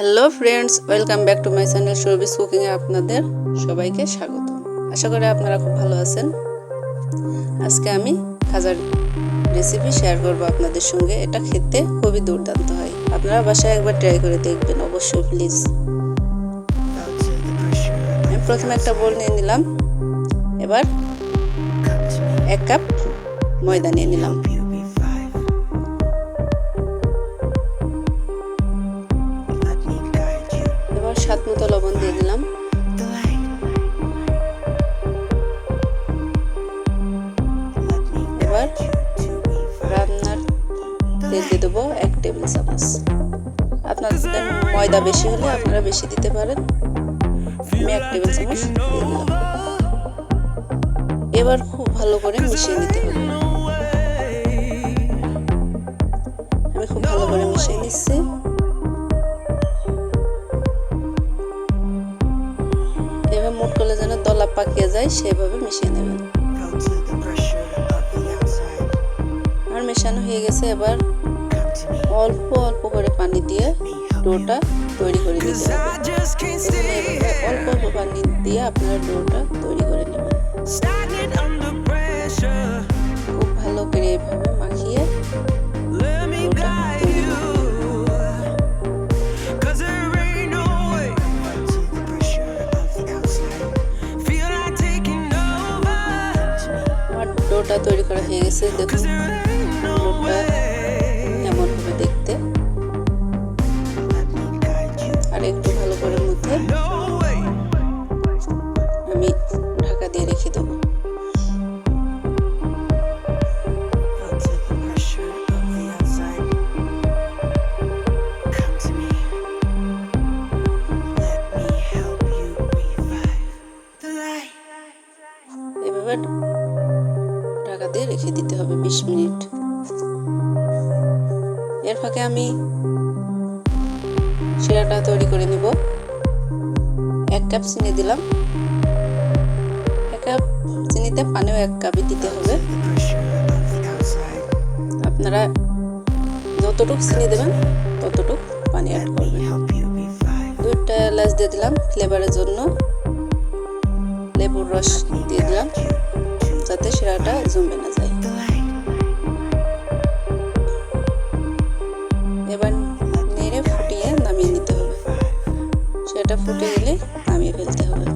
Hello friends welcome back to my channel showbiz কুকিংয়ে আপনাদের সবাইকে স্বাগত। আশা করি আপনারা খুব ভালো আছেন। আজকে আমি খাজার রেসিপি শেয়ার করব আপনাদের সঙ্গে। এটা খেতে খুবই দুর্দান্ত হয়। আপনারা বাসায় একবার ট্রাই করে দেখবেন, অবশ্যই প্লিজ আমি প্রথমে একটা বোল নিয়ে নিলাম। এবার এক কাপ ময়দা নিয়ে নিলাম। তেল দিয়ে দেবো এক টেবিল চামচ। আপনাদের ময়দা বেশি হলে আপনারা বেশি দিতে পারেন। আমি এক টেবিল চামচ দিয়ে দিলাম। এবার খুব ভালো করে মিশিয়ে নিতে হবে। আমি খুব ভালো করে মিশিয়ে নিচ্ছি। এভাবে মুট করলে যেন দলা পাকিয়ে যায় সেভাবে মিশিয়ে নেবেন। আর মেশানো হয়ে গেছে এবার অল্প অল্প করে পানি দিয়ে ডোটা তৈরি করে হবে। অল্প অল্প পানি দিয়ে আপনারা ডোটা তৈরি করে নেবেন। খুব ভালো করে এভাবে মাখিয়ে ডোটা তৈরি করা হয়ে গেছে, দেখুন। মিনিট। এর ফাঁকে আমি শিরাটা তৈরি করে নিব। এক কাপ চিনি দিলাম। এক কাপ চিনিতে পানিও এক কাপই দিতে হবে। আপনারা যতটুকু চিনি দেবেন, ততটুকু পানি অ্যাড করবেন। দুইটা এলাচ দিয়ে দিলাম ফ্লেভারের জন্য। লেবুর রস দিয়ে দিলাম, যাতে শিরাটা জমে না যায়। ফুটে গেলে নামিয়ে ফেলতে হবে।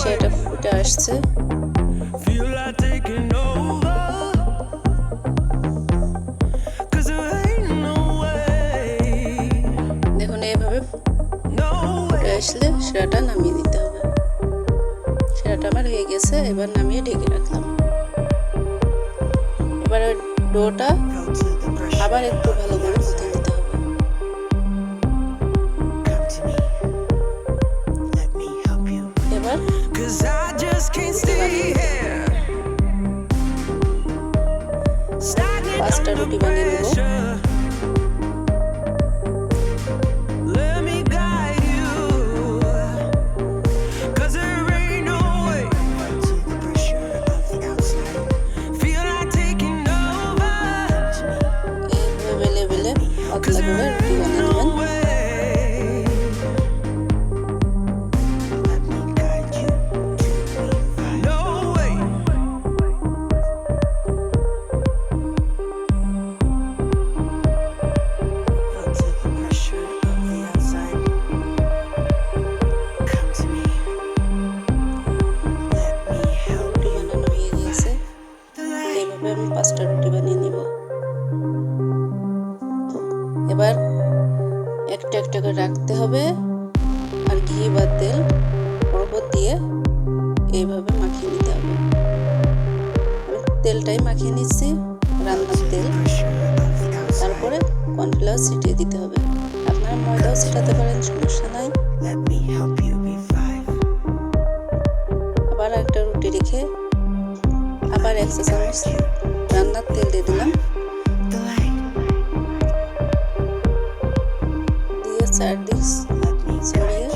সেটা ফুটে আসছে। দেখুন, এইভাবে ফুটে আসলে সেরাটা নামিয়ে দিতে হবে। সেরাটা আমার হয়ে গেছে, এবার নামিয়ে ঢেকে রাখলাম। এবার ডোটা আবার একটু ভালো করে পাঁচটা রুটি বানিয়ে নেব এইভাবে বেলে বেলে পাতলা করে তেলটাই মাখিয়ে নিচ্ছি রান্নার তেল। তারপরে কর্নফ্লাওয়ার ছিটিয়ে দিতে হবে। আপনারা ময়দাও ছিটাতে পারেন, সমস্যা নাই। আবার একটা রুটি রেখে আবার একশো চামচ রান্নার তেল দিয়ে দিলাম। দিয়ে চারদিক ছড়িয়ে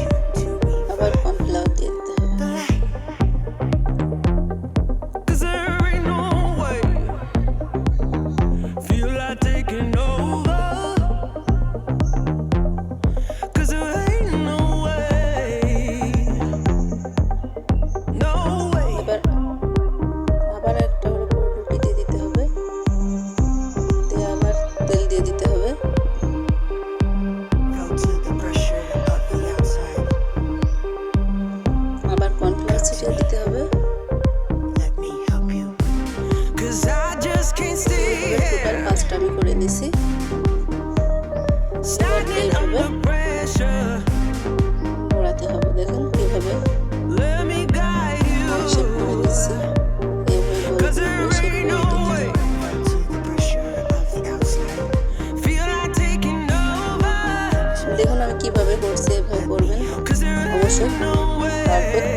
করে নিছি। ঘোরাতে হবে দেখুন কীভাবে শেপ করে দিচ্ছি দেখুন আমি কীভাবে করছি এভাবে করবেন। অবশ্যই পারফেক্ট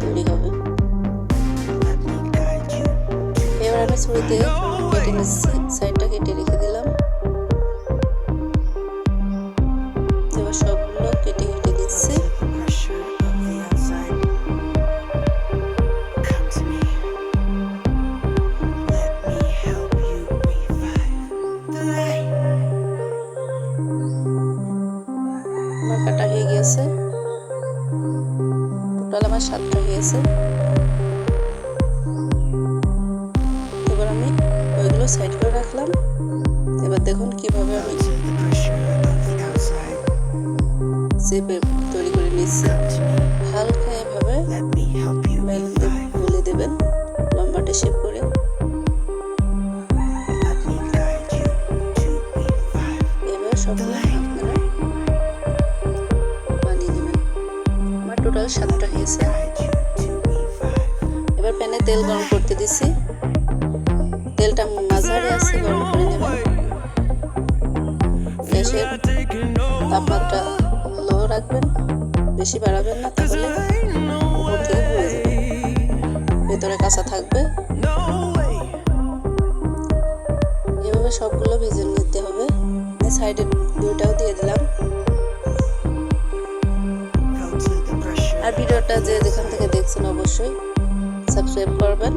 তৈরি হবে। এবার আমি ছুরিতে কেটে নিচ্ছি। সাইডটা কেটে রেখে দিলাম। এবার সবগুলো কেটে কেটে দিচ্ছি। কাটা হয়ে গিয়েছে। টোটাল আমার সাতটা হয়েছে সাইড করে রাখলাম। এবার দেখুন কীভাবে আমি চেপে তৈরি করে নিচ্ছি। হালকা এভাবে গুলে দেবেন, লম্বাটে শেপ করে। এবার বানিয়ে নেবেন। আমার টোটাল সাতটা হয়েছে। এবার প্যানে তেল গরম করতে দিছি তেলটা মাঝারি আছে, গরম করে নেবেন গ্যাসের তাপমাত্রা লো রাখবেন, বেশি বাড়াবেন না তাহলে ভেতরে কাঁচা থাকবে। এভাবে সবগুলো ভেজে নিতে হবে। সাইডে দুইটাও দিয়ে দিলাম। আর ভিডিওটা যে যেখান থেকে দেখছেন অবশ্যই সাবস্ক্রাইব করবেন।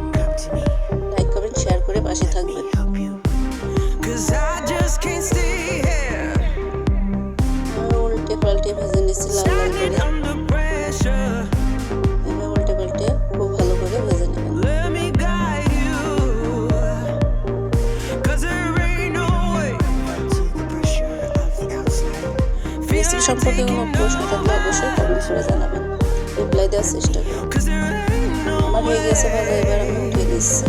করে পাশে থাকবেন। উল্টে পাল্টে ভেজে. এবার উল্টে পাল্টে খুব ভালো করে ভেজে নেবেন. রেসিপি সম্পর্কে কোনো প্রশ্ন থাকলে অবশ্যই কমেন্ট করে জানাবেন। রিপ্লাই দেওয়ার চেষ্টা no আমার হয়ে গেছে ভাজা এবার আমি উঠিয়ে দিচ্ছি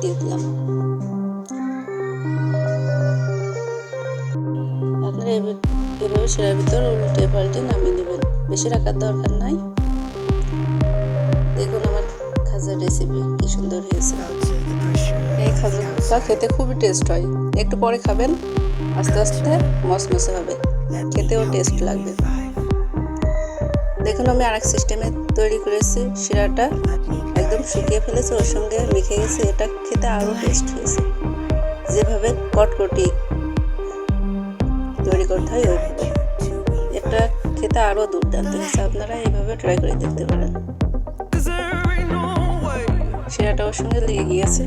দিয়ে দিলাম। আপনারা এভাবে শিরার ভিতর উল্টে পাল্টে নামিয়ে নেবেন। বেশি রাখার দরকার নাই। দেখুন আমার খাজার রেসিপি কি সুন্দর হয়েছে। এই খাজাটা খেতে খুবই টেস্ট হয়। একটু পরে খাবেন, আস্তে আস্তে মসমসে হবে। খেতেও টেস্ট লাগবে। দেখুন আমি আরেক সিস্টেমে তৈরি করেছি শিরাটা। শুকিয়ে ফেলেছে ওর সঙ্গে মেখে গেছে এটা খেতে আরও টেস্ট হয়েছে। যেভাবে কটকটি তৈরি করতে হয় ওইভাবে। এটা খেতে আরও দুর্দান্ত হয়েছে আপনারা এইভাবে ট্রাই করে দেখতে পারেন. শিরাটা ওর সঙ্গে লেগে গিয়েছে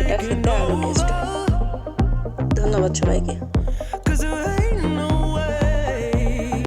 এটা খেতে আরও টেস্ট ধন্যবাদ সবাইকে।